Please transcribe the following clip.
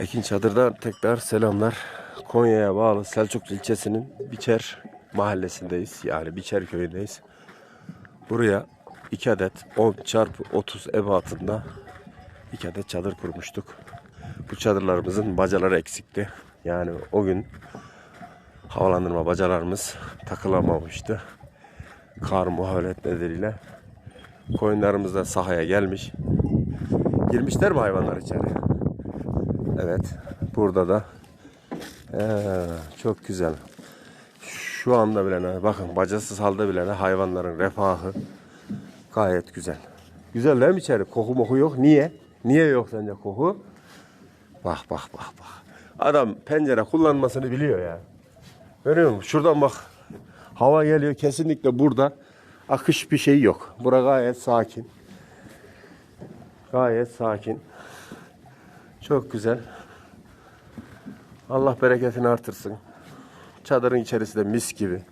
Ekin Çadır'dan tekrar selamlar. Konya'ya bağlı Selçuklu ilçesinin Biçer mahallesindeyiz. Yani Biçer köyündeyiz. Buraya 2 adet 10 çarpı 30 ebatında 2 adet çadır kurmuştuk. Bu çadırlarımızın bacaları eksikti. Yani o gün havalandırma bacalarımız takılamamıştı. Kar muhavelet nedeniyle koyunlarımız da sahaya gelmiş. Girmişler mi hayvanlar içeri? Evet. Burada da ee, çok güzel. Şu anda bile ne- bakın bacasız halde bile ne hayvanların refahı gayet güzel. Güzel değil mi içeri? Koku moku yok. Niye? Niye yok sence koku? Bak bak bak bak. Adam pencere kullanmasını biliyor ya. Görüyor musun? Şuradan bak. Hava geliyor. Kesinlikle burada akış bir şey yok. Bura gayet sakin. Gayet sakin. Çok güzel. Allah bereketini artırsın. Çadırın içerisi de mis gibi.